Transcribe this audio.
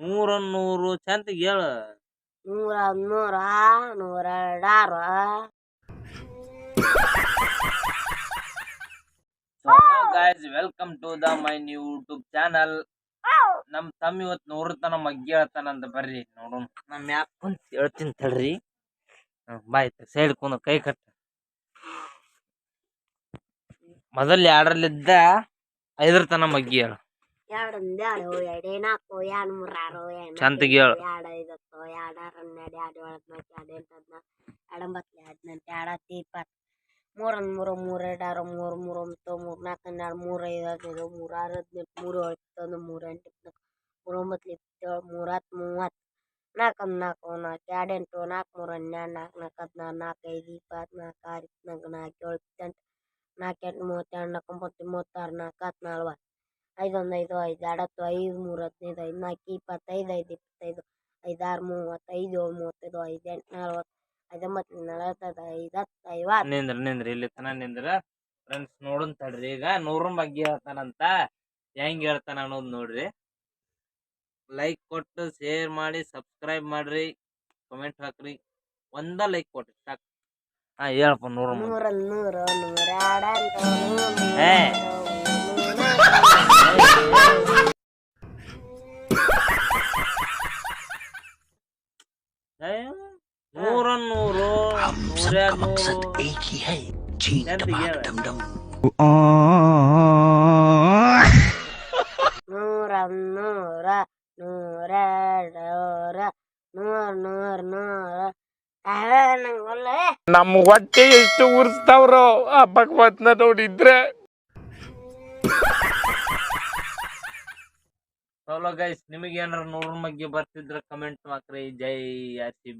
ನೂರ ನೂರು ಚಂದ ಹೇಳ. ನೂರ ನೂರ ನೂರ ಡಾರ guys welcome to the my new YouTube channel ನಮ್ ತಮ್ಮ ಇವತ್ ನೂರ ತನ ಮಗ್ಗಿ ಹೇಳ್ತಾನಂತ ಬರ್ರಿ ನೋಡೋಣ. ನಮ್ ಯಾಕೆ ಕುಂತ ಹೇಳ್ತೀನಿ ತಡ್ರಿ. ಬಾಯ್ ಸೈಡ್ ಕುಂದ ಕೈ ಕಟ್ಟ ಮೊದಲು ಎರಡರಲ್ಲಿದ್ದ ಐದರ ತನ ಮಗ್ಗಿ ಹೇಳು. ಎರಡು ಒಂದು ಎರಡು ಎರಡೇ ನಾಲ್ಕು ಎರಡು ಮೂರು ಆರು ಎರಡು ಚಂತಗೆ ಹೇಳು. ಎರಡು ಐದು ಹತ್ತು ಎರಡು ಆರು ಹನ್ನೆರಡು ಎರಡು ಏಳು ಹದಿನಾಲ್ಕು ಎರಡು ಎಂಟು ಹದಿನಾಲ್ಕು ಎರಡು ಒಂಬತ್ತು ಹದಿನೆಂಟು ಎರಡು ಹತ್ತು ಇಪ್ಪತ್ತು ಮೂರು ಒಂದು ಮೂರು ಮೂರು ಎರಡು ಆರು ಮೂರು ಮೂರು ಒಂಬತ್ತು ಮೂರು ನಾಲ್ಕು ಹನ್ನೆರಡು ಮೂರು ಐದು ಹದಿನೈದು ಮೂರು ಆರು ಹದಿನೆಂಟು ಮೂರು ಏಳು ಇಪ್ಪತ್ತೊಂದು ಮೂರು ಎಂಟು ಇಪ್ಪತ್ನಾಲ್ಕು ಮೂರು ಒಂಬತ್ತು ಇಪ್ಪತ್ತೇಳು ಮೂರು ಹತ್ತು ಮೂವತ್ತು ನಾಲ್ಕು ಒಂದು ನಾಲ್ಕು ನಾಲ್ಕು ಎರಡು ಎಂಟು ನಾಲ್ಕು ಮೂರು ಹನ್ನೆರಡು ನಾಲ್ಕು ನಾಲ್ಕು ಹದಿನಾರು ನಾಲ್ಕು ಐದು ಇಪ್ಪತ್ತು ನಾಲ್ಕು ಆರು ಇಪ್ಪತ್ನಾಲ್ಕು ನಾಲ್ಕು ಏಳು ಇಪ್ಪತ್ತೆಂಟು ನಾಲ್ಕು ಎಂಟು ಮೂವತ್ತೆರಡು ನಾಲ್ಕು ಒಂಬತ್ತು ಮೂವತ್ತಾರು ನಾಲ್ಕು ಹತ್ತು ನಲ್ವತ್ತು ಐದು ಒಂದು ಐದು ಐದು ಎರಡು ಹತ್ತು ಐದು ಮೂರು ಹದಿನೈದು ಐದು ನಾಲ್ಕು ಇಪ್ಪತ್ತೈದು ಐದು ಇಪ್ಪತ್ತೈದು ಐದಾರು ಮೂವತ್ತು ಐದು ಏಳು ಮೂವತ್ತೈದು ಐದು ಎಂಟು ನಲ್ವತ್ತು ಐದು ಒಂಬತ್ತು ನಲವತ್ತೈದು ಐದು ಹತ್ತು ಐವತ್ತು. ನಿಂದ್ರ ನಿಂದ್ರ ಇಲ್ಲಿ ತನ ನಿಂದ್ರ ಫ್ರೆಂಡ್ಸ್ ನೋಡೋನ್ ತಡ್ರಿ ಈಗ ನೂರನ್ ಬಗ್ಗೆ ಹೇಳ್ತಾನಂತ ಹೆಂಗ್ ಹೇಳ್ತಾನ ಅನ್ನೋದು ನೋಡ್ರಿ. ಲೈಕ್ ಕೊಟ್ಟು ಶೇರ್ ಮಾಡಿ ಸಬ್ಸ್ಕ್ರೈಬ್ ಮಾಡ್ರಿ ಕಮೆಂಟ್ ಹಾಕ್ರಿ ಒಂದ ಲೈಕ್ ಕೊಟ್ರಿ ಸಾಕು. ಹಾ ಹೇಳಪ್ಪ ನೂರ ನೂರ ನೂರು ನೂರ ಎರಡು. ಏ, ನೂರ ನೂರು ನೂರ ನೂರ ನೂರ ನೂರ ನೂರ ನೂರ ನೂರ ನಮ್ ಹೊಟ್ಟೆ ಎಷ್ಟು ಉರ್ಸ್ತಾವ್ರೋ ಆ ಭಗವತ್ನ ನೋಡಿದ್ರೆ. ಸೋಲೋ ಗೈಸ್ ನಿಮಗೆ ಏನಾರ ನೂರನ್ ಬಗ್ಗೆ ಬರ್ತಿದ್ರೆ ಕಮೆಂಟ್ ಮಾಡ್ರಿ. ಜೈ ಆರ್ ಸಿ